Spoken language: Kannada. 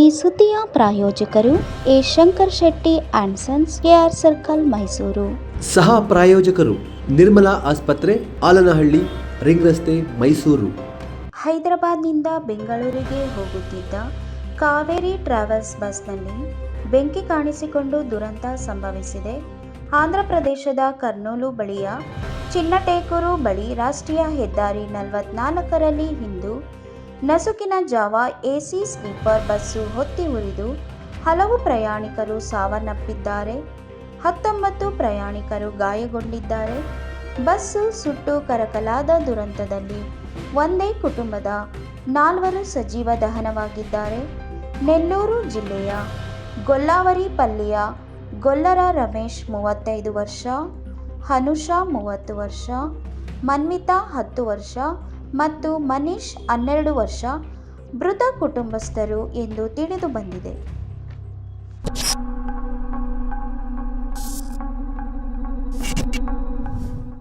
ಈ ಸುದ್ದಿಯ ಪ್ರಾಯೋಜಕರು A. Shankar Shetty and sons KR circle Mysuru. ಸಹ ಪ್ರಾಯೋಜಕರು ನಿರ್ಮಲಾ ಆಸ್ಪತ್ರೆ ಆಲನಹಳ್ಳಿ ರಿಂಗ್ ರಸ್ತೆ ಮೈಸೂರು. ಹೈದರಾಬಾದ್ನಿಂದ ಬೆಂಗಳೂರಿಗೆ ಹೋಗುತ್ತಿದ್ದ ಕಾವೇರಿ ಟ್ರಾವೆಲ್ಸ್ ಬಸ್ನಲ್ಲಿ ಬೆಂಕಿ ಕಾಣಿಸಿಕೊಂಡು ದುರಂತ ಸಂಭವಿಸಿದೆ. ಆಂಧ್ರ ಪ್ರದೇಶದ ಕರ್ನೂಲು ಬಳಿಯ ಚಿನ್ನಟೇಕೂರು ಬಳಿ ರಾಷ್ಟ್ರೀಯ ಹೆದ್ದಾರಿ ನಲವತ್ನಾಲ್ಕರಲ್ಲಿ ಇಂದು ನಸುಕಿನ ಜಾವ ಎಸಿ ಸ್ಲೀಪರ್ ಬಸ್ಸು ಹೊತ್ತಿ ಉರಿದು ಹಲವು ಪ್ರಯಾಣಿಕರು ಸಾವನ್ನಪ್ಪಿದ್ದಾರೆ. ಹತ್ತೊಂಬತ್ತು ಪ್ರಯಾಣಿಕರು ಗಾಯಗೊಂಡಿದ್ದಾರೆ. ಬಸ್ಸು ಸುಟ್ಟು ಕರಕಲಾದ ದುರಂತದಲ್ಲಿ ಒಂದೇ ಕುಟುಂಬದ ನಾಲ್ವರು ಸಜೀವ ದಹನವಾಗಿದ್ದಾರೆ. ನೆಲ್ಲೂರು ಜಿಲ್ಲೆಯ ಗೊಲ್ಲಾವರಿ ಪಲ್ಲಿಯ ಗೊಲ್ಲರ ರಮೇಶ್ ಮೂವತ್ತೈದು ವರ್ಷ, ಹನುಷಾ ಮೂವತ್ತು ವರ್ಷ ಮನ್ವಿತಾ ಹತ್ತು ವರ್ಷ ಮತ್ತು ಮನೀಶ್ ಹನ್ನೆರಡು ವರ್ಷ ಮೃತ ಕುಟುಂಬಸ್ಥರು ಎಂದು ತಿಳಿದು ಬಂದಿದೆ.